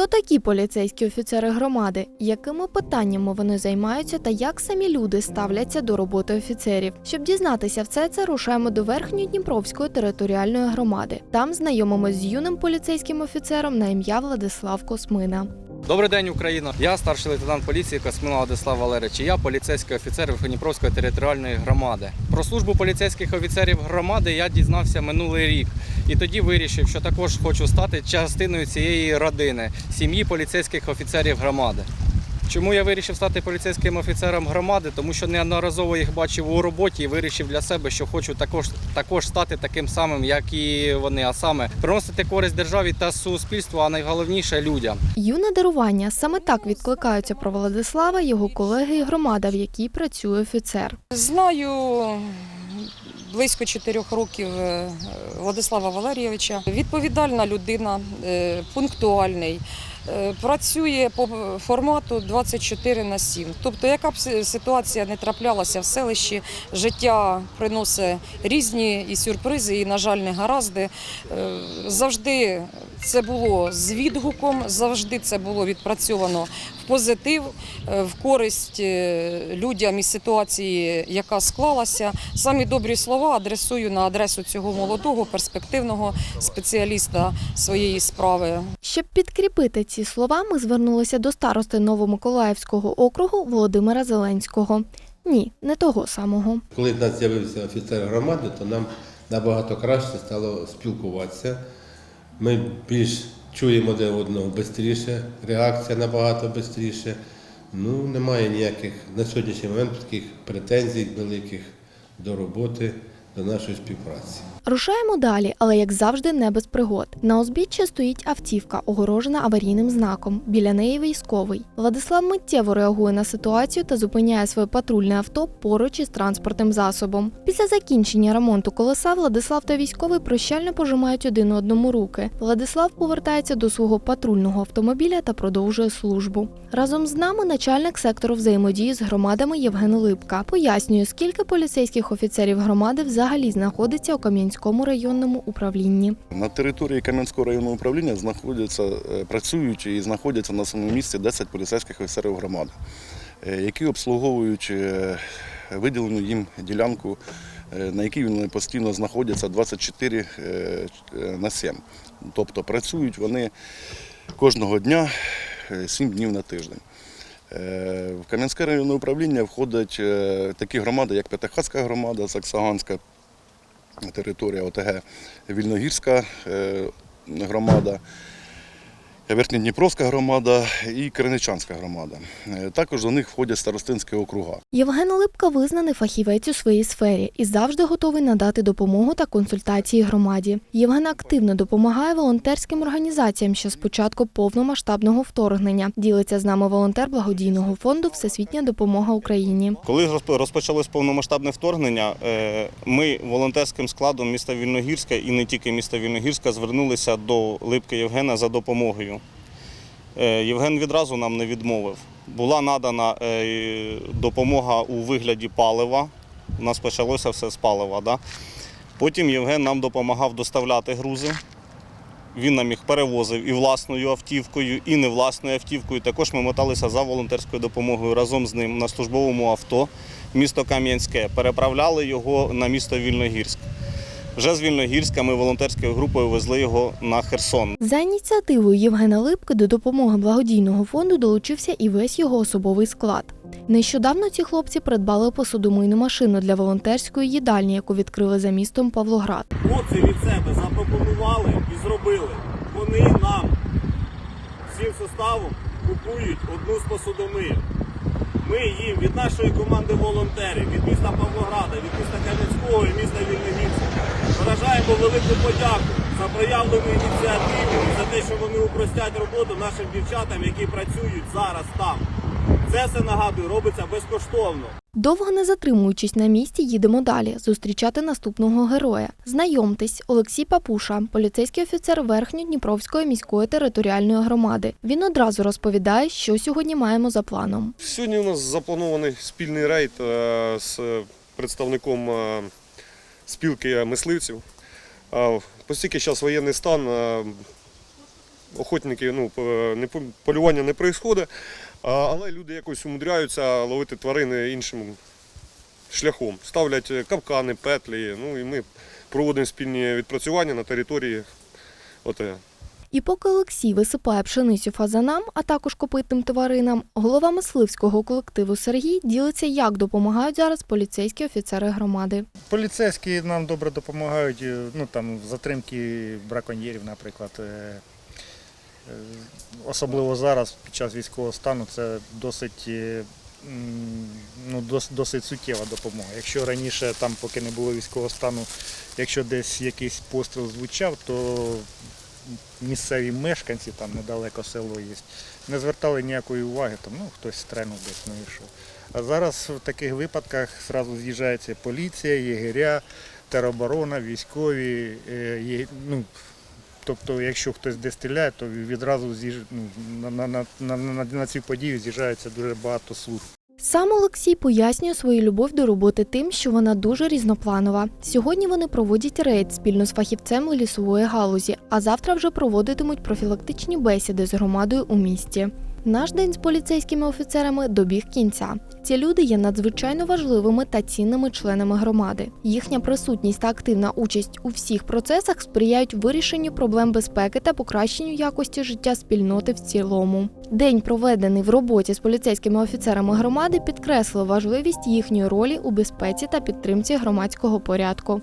Хто такі поліцейські офіцери громади? Якими питаннями вони займаються та як самі люди ставляться до роботи офіцерів? Щоб дізнатися все це, рушаємо до Верхньодніпровської територіальної громади. Там знайомимось з юним поліцейським офіцером на ім'я Владислав Космина. Добрий день, Україна. Я старший лейтенант поліції Космина Владислав Валерич. і Я поліцейський офіцер Верхньодніпровської територіальної громади. Про службу поліцейських офіцерів громади я дізнався минулий рік. І тоді вирішив, що також хочу стати частиною цієї родини, сім'ї поліцейських офіцерів громади. Чому я вирішив стати поліцейським офіцером громади? Тому що неодноразово їх бачив у роботі і вирішив для себе, що хочу також, також стати таким самим, як і вони, а саме приносити користь державі та суспільству, а найголовніше людям. Юне дарування саме так відкликаються про Владислава його колеги і громада, в якій працює офіцер. Знаю близько чотирьох років е, Владислава Валерійовича. Відповідальна людина, е, пунктуальний. е, Працює по формату 24 на 7. Тобто, яка б ситуація не траплялася в селищі, життя приносить різні і сюрпризи, і, на жаль, негаразди. гаразди. Завжди це було з відгуком, завжди це було відпрацьовано в позитив, е, в користь е, людям і ситуації, яка склалася. Самі добрі слова адресую на адресу цього молодого перспективного спеціаліста своєї справи. Щоб підкріпити ці слова, ми звернулися до старости Новомиколаївського округу Володимира Зеленського. Ні, не того самого. Коли в нас з'явився офіцер громади, то нам набагато краще стало спілкуватися. Ми більш чуємо де одного швидше, реакція набагато швидше. Ну, немає ніяких на сьогоднішній момент таких претензій великих до роботи, до нашої співпраці. Рушаємо далі, але як завжди, не без пригод. На узбіччі стоїть автівка, огорожена аварійним знаком. Біля неї військовий. Владислав миттєво реагує на ситуацію та зупиняє своє патрульне авто поруч із транспортним засобом. Після закінчення ремонту колеса Владислав та військовий прощально пожимають один одному руки. Владислав повертається до свого патрульного автомобіля та продовжує службу. Разом з нами начальник сектору взаємодії з громадами Євген Липка пояснює, скільки поліцейських офіцерів громади взагалі знаходиться у Кам'янському районному управлінні. На території Кам'янського районного управління знаходяться, е, працюють і знаходяться на своєму місці 10 поліцейських офіцерів громади, е, які обслуговують е, виділену їм ділянку, на якій вони постійно знаходяться 24 е, на 7. Тобто працюють вони кожного дня 7 днів на тиждень. В Кам'янське районне управління входять такі громади, як П'ятихатська громада, Саксаганська територія ОТГ, Вільногірська е, громада, Верхньодніпровська громада і Криничанська громада. Е, Також до них входять старостинські округа. Євген Липка визнаний фахівець у своїй сфері і завжди готовий надати допомогу та консультації громаді. Євген активно допомагає волонтерським організаціям ще з початку повномасштабного вторгнення. Ділиться з нами волонтер благодійного фонду Всесвітня допомога Україні. Коли розп- розпочалось повномасштабне вторгнення, е, ми волонтерським складом міста Вільногірська і не тільки міста Вільногірська звернулися до Липки Євгена за допомогою. Е, Євген відразу нам не відмовив. Була надана е, допомога у вигляді палива. У нас почалося все з палива. Да? Потім Євген нам допомагав доставляти грузи. Він нам їх перевозив і власною автівкою, і не власною автівкою. Також ми моталися за волонтерською допомогою разом з ним на службовому авто місто Кам'янське. Переправляли його на місто Вільногірськ. Вже з Вільногірська ми волонтерською групою везли його на Херсон. За ініціативою Євгена Липки до допомоги благодійного фонду долучився і весь його особовий склад. Нещодавно ці хлопці придбали посудомийну машину для волонтерської їдальні, яку відкрили за містом Павлоград. хлопці від себе запропонували і зробили. Вони нам всім составом купують одну з посудомийок. Ми їм від нашої команди волонтерів, від міста Павлограда, від міста Кам'янського і міста Вільногірська виражаємо велику подяку за проявлену ініціативу і за те, що вони упростять роботу нашим дівчатам, які працюють зараз там. Це все нагадую, робиться безкоштовно. Довго не затримуючись на місці, їдемо далі зустрічати наступного героя. Знайомтесь, Олексій Папуша, поліцейський офіцер Верхньодніпровської міської територіальної громади. Він одразу розповідає, що сьогодні маємо за планом. Сьогодні у нас запланований спільний рейд е, з представником е, спілки мисливців. Постільки зараз воєнний стан, е, охотники, ну, полювання не відбувається, але люди якось умудряються ловити тварини іншим шляхом. Ставлять е, капкани, петлі, ну і ми проводимо спільні відпрацювання на території ОТГ. І поки Олексій висипає пшеницю фазанам, а також копитним тваринам, голова мисливського колективу Сергій ділиться, як допомагають зараз поліцейські офіцери громади. Поліцейські нам добре допомагають, е, ну там затримки браконьєрів, наприклад. Е, е, Особливо зараз, під час військового стану, це досить, ну, дос- досить суттєва допомога. Якщо раніше, там, поки не було військового стану, якщо десь якийсь постріл звучав, то місцеві мешканці, там недалеко село є, не звертали ніякої уваги, там, ну, хтось стрельнув десь, ну і що. А зараз в таких випадках зразу з'їжджається поліція, єгеря, тероборона, військові. е, є- ну, тобто, якщо хтось десь стріляє, то відразу з'їж... ну, на, на, на, на, на цю подію з'їжджається дуже багато служб. Сам Олексій пояснює свою любов до роботи тим, що вона дуже різнопланова. Сьогодні вони проводять рейд спільно з фахівцем лісової галузі, а завтра вже проводитимуть профілактичні бесіди з громадою у місті. Наш день з поліцейськими офіцерами добіг кінця. Ці люди є надзвичайно важливими та цінними членами громади. Їхня присутність та активна участь у всіх процесах сприяють вирішенню проблем безпеки та покращенню якості життя спільноти в цілому. День, проведений в роботі з поліцейськими офіцерами громади, підкреслив важливість їхньої ролі у безпеці та підтримці громадського порядку.